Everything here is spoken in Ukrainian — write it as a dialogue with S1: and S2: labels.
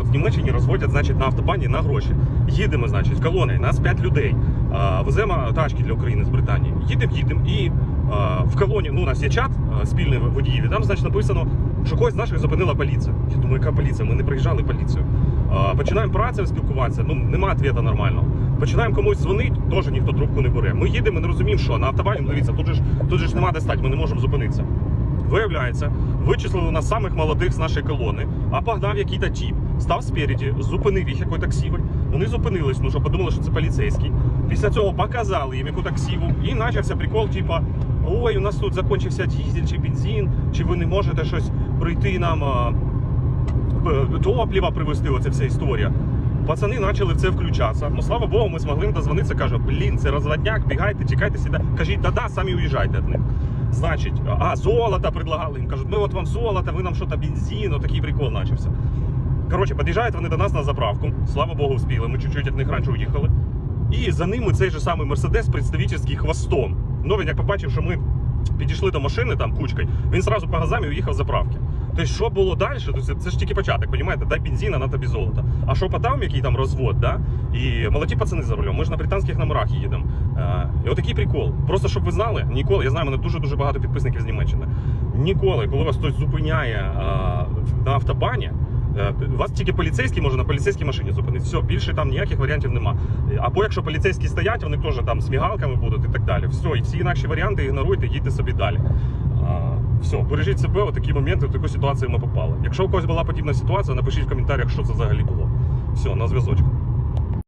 S1: В Німеччині розводять значить, на автобані на гроші. Їдемо, значить, колоною, нас 5 людей. Веземо тачки для України з Британії. Їдемо, їдемо, і в колоні, ну, у нас є чат спільний водіїв, там, значить, написано, що когось з наших зупинила поліція. Я думаю, яка поліція? Ми не приїжджали поліцію. Починаємо про рацію спілкуватися, ну нема відповіді нормального. Починаємо комусь дзвонити, теж ніхто трубку не бере. Ми їдемо, не розуміємо, що на автобані, ну, дивіться, тут же ж тут же ж нема де стати, ми не можемо зупинитися. Виявляється, вичислили нас самих молодих з нашої колони, а погнав який-то тіп, став спереді, зупинив їх якою таксівою. Вони зупинились, ну що подумали, що це поліцейський. Після цього показали їм яку таксіву, і почався прикол, типа. Ой, у нас тут закінчився дізель чи бензин, чи ви не можете щось прийти нам а, б- топлива привезти, оця вся історія. Пацани почали в це включатися. Ну, слава Богу, ми змогли їм дозвонитися. Каже, блін, це розводняк, бігайте, тікайте сюди. Кажіть, да-да, самі уїжджайте від них. Значить, а золото предлагали їм. Кажуть, ми от вам золото, ви нам що-то бензин, такий прикол почався. Коротше, під'їжджають вони до нас на заправку. Слава Богу, вспіли. Ми чуть-чуть від них раніше уїхали. І за ними цей же самий Мерседес представительський хвостом. Ну він як побачив, що ми підійшли до машини там кучкою, він зразу по газам і уїхав з заправки. Тобто, що було далі, це, це ж тільки початок, розумієте? Дай бензина, на тобі золото. А що потім, який там розвод, да? І молоді пацани за рулем, ми ж на британських номерах їдемо. Е, і отакий прикол. Просто щоб ви знали, ніколи, я знаю, мене дуже-дуже багато підписників з Німеччини. Ніколи, коли вас хтось зупиняє е, на автобані, Е, вас тільки поліцейський може на поліцейській машині зупинити. Все, більше там ніяких варіантів нема. Або якщо поліцейські стоять, вони теж там з мігалками будуть і так далі. Все, і всі інакші варіанти ігноруйте, їдьте собі далі. Все, бережіть себе, у такі моменти, в таку ситуацію ми попали. Якщо у когось була подібна ситуація, напишіть в коментарях, що це взагалі було. Все, на зв'язочку.